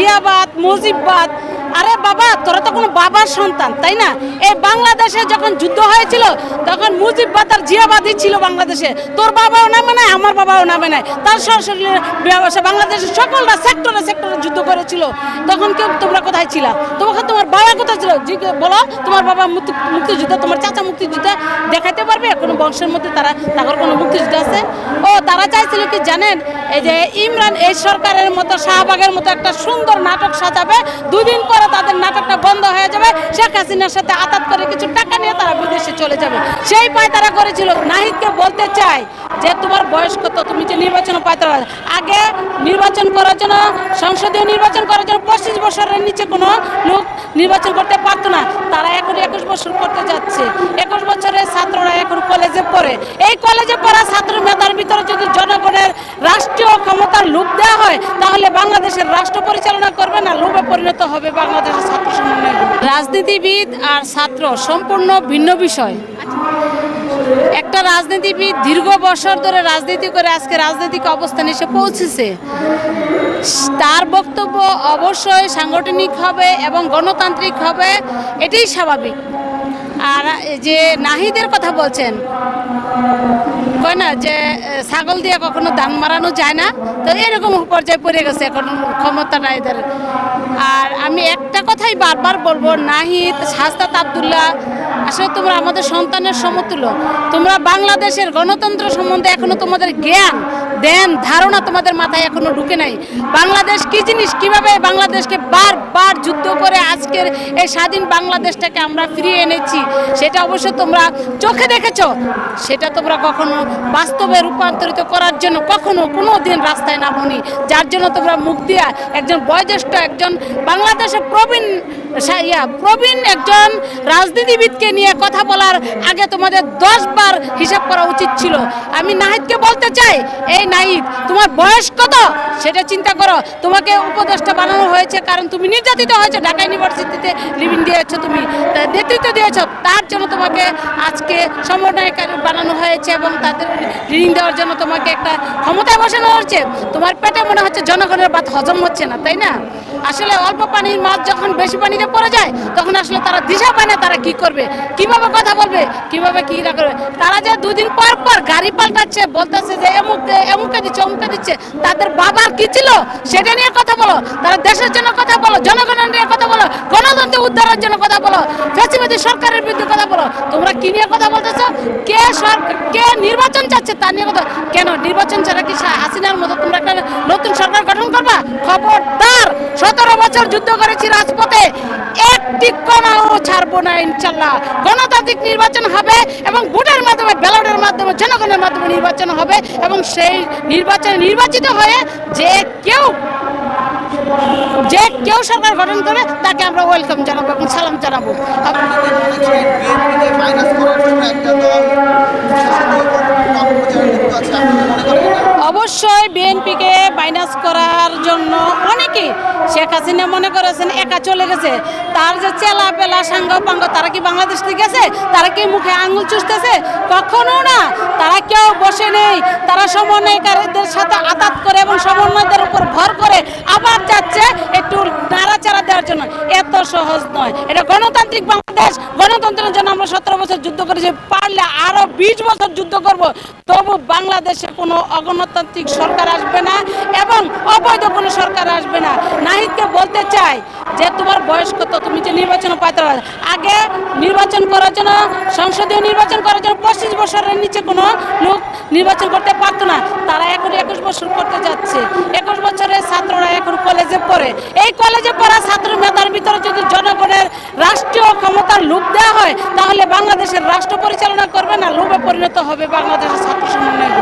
জিয়াবাদ, মুজিববাদ। আরে বাবা, তোরা তো কোনো বাবার সন্তান, তাই না? এই বাংলাদেশে যখন যুদ্ধ হয়েছিল, তখন মুজিববাদ আর জিয়াবাদই ছিল বাংলাদেশে। তোর বাবাও নামে নাই, আমার বাবাও নামে নাই। তার সরাসরি ব্যবসা বাংলাদেশের সকলরা সেক্টরে সেক্টরে যুদ্ধ করেছিল। তখন কেউ তোমরা কোথায় ছিল? তোমাকে তোমার বাবা কোথায় ছিল? বলো। তোমার বাবা মুক্তি মুক্তিযুদ্ধ, তোমার চাচা মুক্তিযুদ্ধ দেখাতে পারবে? কোনো বংশের মধ্যে তারা তাদের কোনো মুক্তিযুদ্ধ আছে? ও, তারা চাইছিল কি জানেন? এই যে ইমরান এই সরকারের মতো, শাহবাগের মতো একটা সুন্দর নাটক সাজাবে, দুদিন পরে তাদের নাটকটা বন্ধ হয়ে যাবে। শেখ হাসিনার সাথে আতাত করে কিছু টাকা নিয়ে তারা বিদেশে চলে যাবে। সেই পায় তারা করেছিল। নাহিদকে বলতে চাই যে, তোমার বয়স কত? তুমি যে নির্বাচন পাইতে পারো। আগে নির্বাচন করার জন্য, সংসদীয় নির্বাচন করার জন্য পঁচিশ বছরের নিচে কোনো লোক নির্বাচন করতে পারতো না। তারা এখন একুশ বছর করতে যাচ্ছে। কলেজে পড়ে। এই কলেজে পড়া ছাত্র মেধার ভিতরে যদি জনগণের রাষ্ট্রীয় ক্ষমতার লোভ দেওয়া হয়, তাহলে বাংলাদেশের রাষ্ট্র পরিচালনা করবে না, লোভে পরিণত হবে বাংলাদেশের ছাত্র সমন্বয় রাজনীতিবিদ আর ছাত্র সম্পূর্ণ ভিন্ন বিষয়। একটা রাজনীতিবিদ দীর্ঘ বছর ধরে রাজনীতি করে আজকে রাজনৈতিক অবস্থানে এসে পৌঁছেছে। তার বক্তব্য অবশ্যই সাংগঠনিক হবে এবং গণতান্ত্রিক হবে, এটাই স্বাভাবিক। আর যে নাহিদের কথা বলছেন কয় না যে ছাগল দিয়ে কখনো ধান মারানো যায় না। তো এরকম পর্যায়ে পড়ে গেছে এখন ক্ষমতাটা এদের আর আমি একটা কথাই বারবার বলব, নাহিদ শাস্তাত আবদুল্লাহ, আসলে তোমরা আমাদের সন্তানের সমতুল্য। তোমরা বাংলাদেশের গণতন্ত্র সম্বন্ধে এখনও তোমাদের জ্ঞান দেন ধারণা তোমাদের মাথায় এখনও ঢুকে নাই। বাংলাদেশ কি জিনিস? কীভাবে বাংলাদেশকে বারবার যুদ্ধ করে আজকের এই স্বাধীন বাংলাদেশটাকে আমরা ফিরিয়ে এনেছি, সেটা অবশ্য তোমরা চোখে দেখেছ। সেটা তোমরা কখনো বাস্তবে রূপান্তরিত করার জন্য কখনো কোনো দিন রাস্তায় নামনি। যার জন্য তোমরা মুখ দিয়া একজন বয়োজ্যেষ্ঠ একজন বাংলাদেশের প্রবীণ ইয়া, প্রবীণ একজন রাজনীতিবিদকে নিয়ে কথা বলার আগে তোমাদের দশ বার হিসাব করা উচিত ছিল। আমি নাহিদকে বলতে চাই, এই নাহিদ, তোমার বয়স কত? সেটা চিন্তা করো। তোমাকে উপদেষ্টা বানানো হয়েছে কারণ তুমি নির্যাতিত হয়েছে। ঢাকা ইউনিভার্সিটিতে লিভিং দিয়েছ তুমি নেতৃত্ব দিয়েছ। তার জন্য তোমাকে আজকে সমন্বয়কারী বানানো হয়েছে এবং ঋণ দেওয়ার জন্য তোমাকে একটা ক্ষমতায় বসানো হচ্ছে তোমার পেটে মনে হচ্ছে জনগণের বাত হজম হচ্ছে না, তাই না? আসলে অল্প পানির মাছ যখন বেশি পানিতে পড়ে যায়, তখন আসলে তারা দিশা পায় না তারা কি করবে, কীভাবে কথা বলবে, কীভাবে কি না করবে। তারা যে দুদিন পর পর গাড়ি পাল্টাচ্ছে, বলতেছে যে এমুক এমুকে দিচ্ছে, অমুকে দিচ্ছে, তাদের বাবার কি ছিল সেটা নিয়ে কথা বলো, তারা দেশের জন্য কথা বলো, জনগণের নিয়ে কথা গণতন্ত্র উদ্ধারের জন্য কথা বলো, ফ্যাসিবাদী সরকারের বিরুদ্ধে কথা বলো। তোমরা কি নিয়ে কথা বলতেছো? কে সরকার কে নির্বাচন চাচ্ছে তা নিয়ে কথা কেন? নির্বাচন ছাড়া কি হাসিনার মতো তোমরা একটা নতুন সরকার গঠন করবা? খবরদার, সতেরো বছর যুদ্ধ করেছি রাজপথে, একটি কণাও ছাড়বো না ইনশাল্লাহ গণতান্ত্রিক নির্বাচন হবে এবং ভোটের মাধ্যমে, ব্যালটের মাধ্যমে, জনগণের মাধ্যমে নির্বাচন হবে এবং সেই নির্বাচনে নির্বাচিত হয়ে যে কেউ যে কেউ সরকার গঠন করে, তাকে আমরা ওয়েলকাম জানাব এবং সালাম জানাব? অবশ্যই বিএনপিকে মাইনাস করার জন্য অনেকে শেখ হাসিনা মনে করেছেন একা চলে গেছে। তার যে চেলা পেলা সাঙ্গ পাঙ্গ তারা কি বাংলাদেশ থেকে গেছে? তারা কি মুখে আঙুল চুষতেছে? কখনো না। তারা কেউ বসে নেই। তারা সমন্বয়কারীদের সাথে আতাত করে এবং সমন্বয়দের উপর ভর করে আবার যাচ্ছে একটু নাড়াচাড়া দেওয়ার জন্য। এত সহজ নয়। এটা গণতান্ত্রিক বাংলাদেশ। গণতন্ত্রের জন্য আমরা সতেরো বছর যুদ্ধ করেছি। পারলে আরও বিশ বছর যুদ্ধ করব। তবু বাংলাদেশে কোনো অগণতান্ত্রিক সরকার আসবে না এবং অবৈধ কোনো সরকার আসবে না। নাহিদকে বলতে চাই যে, তোমার বয়স কত? তুমি যে নির্বাচন পাইতে আগে নির্বাচন করার জন্য, সংসদীয় নির্বাচন করার জন্য পঁচিশ বছরের নিচে কোনো লোক নির্বাচন করতে পারতো না। তারা এখন একুশ বছর করতে যাচ্ছে। একুশ বছরের ছাত্ররা এখন কলেজে পড়ে। এই কলেজে পড়া ছাত্র মেধার ভিতরে যদি জনগণের রাষ্ট্রীয় ক্ষমতার লোভ দেওয়া হয়, তাহলে বাংলাদেশের রাষ্ট্র পরিচালনা করবে না, লোভে পরিণত হবে বাংলাদেশের ছাত্র সমন্বয়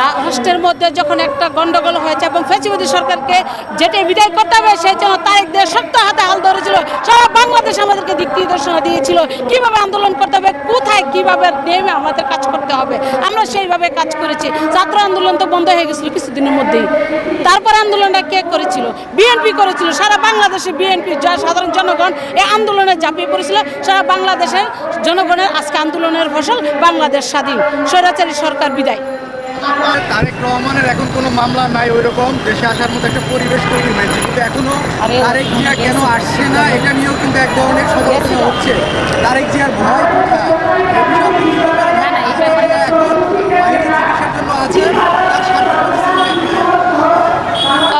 রাষ্ট্রের মধ্যে যখন একটা গন্ডগোল হয়েছে এবং ফেসিবাদী সরকারকে যেটা বিদায় করতে হবে, সেই জন্য তারেক দিয়ে শক্ত হাতে হাল ধরেছিল। সারা বাংলাদেশ আমাদেরকে দিক নির্দেশনা দিয়েছিল। কীভাবে আন্দোলন করতে হবে, কোথায় কীভাবে নেমে আমাদের কাজ করতে হবে, আমরা সেইভাবে কাজ করেছি। ছাত্র আন্দোলন তো বন্ধ হয়ে গেছিল কিছুদিনের মধ্যেই। তারপর আন্দোলনটা কে করেছিল? বিএনপি করেছিল। সারা বাংলাদেশে বিএনপি, যা সাধারণ জনগণ, এই আন্দোলনে ঝাঁপিয়ে পড়েছিল। সারা বাংলাদেশের জনগণের আজকে আন্দোলনের ফসল বাংলাদেশ স্বাধীন। স্বৈরাচারী সরকার বিদায়। তারেক রহমানের এখন কোনো মামলা নাই ওই রকম দেশে আসার মতো একটা পরিবেশ তৈরি হয়েছে। কিন্তু এখনও তারেক জিয়া কেন আসছে না এটা নিয়েও কিন্তু এক ধরনের সমালোচনা হচ্ছে। তারেক জিয়ার ভয় কোথায়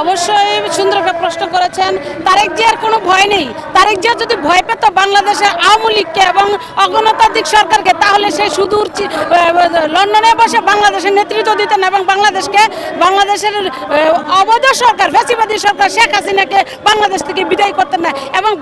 অবশ্যই সুন্দর একটা প্রশ্ন করেছেন। তারেক জিয়ার কোনো ভয় নেই। তারেক জিয়া যদি ভয় পেত বাংলাদেশের আওয়ামী লীগকে এবং অগণতান্ত্রিক সরকারকে, তাহলে সে সুদূর লন্ডনে বসে বাংলাদেশের নেতৃত্ব দিতেন এবং বাংলাদেশকে, বাংলাদেশের অবৈধ সরকার, ফ্যাসিবাদী সরকার শেখ হাসিনাকে বাংলাদেশ থেকে বিদায় করতেন না। এবং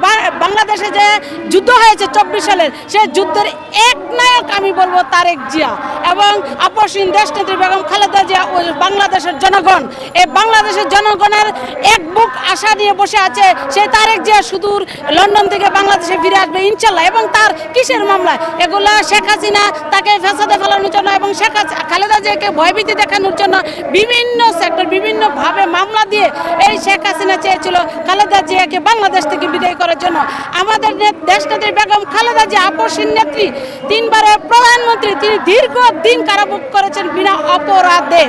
বাংলাদেশে যে যুদ্ধ হয়েছে চব্বিশ সালের সেই যুদ্ধের এক নায়ক আমি বলব তারেক জিয়া এবং আপসীন দেশনেত্রী বেগম খালেদা জিয়া ও বাংলাদেশের জনগণ। এই বাংলাদেশের জনগণের এক বুক আশা নিয়ে বসে আছে সেই তারেক জিয়া সুদূর লন্ডন থেকে বাংলাদেশে ফিরে আসবে, ইনশাল্লাহ। এবং তার কিসের মামলা? এগুলো শেখ হাসিনা তাকে ফেসাদে ফেলানোর জন্য এবং শেখ খালেদা জিয়াকে ভয়ভীতি দেখানোর জন্য বিভিন্ন সেক্টর বিভিন্নভাবে মামলা দিয়ে এই শেখ হাসিনা চেয়েছিল খালেদা জিয়াকে বাংলাদেশ থেকে বিদায় করার জন্য। আমাদের দেশনেত্রী বেগম খালেদা জিয়া আপসীন নেত্রী। তিনবারের প্রধানমন্ত্রী, তিনি দীর্ঘদিন কারাভোগ করেছেন বিনা অপরাধে।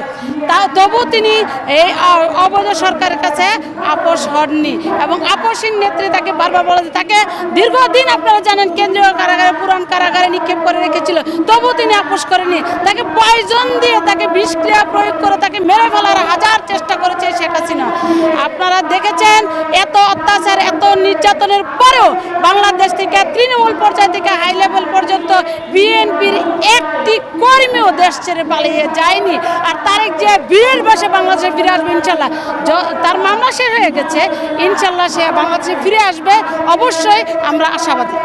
তা তবু তিনি এই অবৈধ সরকারের কাছে আপোষ হননি এবং আপসীন নেত্রী তাকে বারবার বলে তাকে দীর্ঘদিন আপনারা জানেন কেন্দ্রীয় কারাগারে, পুরান কারাগারে নিক্ষেপ করে রেখেছিল। তবু তিনি আপোষ করেনি তাকে পয়জন দিয়ে তাকে বিষক্রিয়া প্রয়োগ করে তাকে মেরে ফেলার হাজার চেষ্টা করেছে শেখ আপনারা দেখেছেন, এত অত্যাচার, এত নির্যাতনের পরেও বাংলাদেশ থেকে তৃণমূল পর্যায় থেকে হাই লেভেল পর্যন্ত বিএনপির একটি কর্মীও দেশ ছেড়ে পালিয়ে যায়নি। আর তারেক যে বীর বসে বাংলাদেশে ফিরে আসবে ইনশাল্লাহ। তার মামলা শেষ হয়ে গেছে, ইনশাল্লাহ সে বাংলাদেশে ফিরে আসবে। অবশ্যই আমরা আশাবাদী।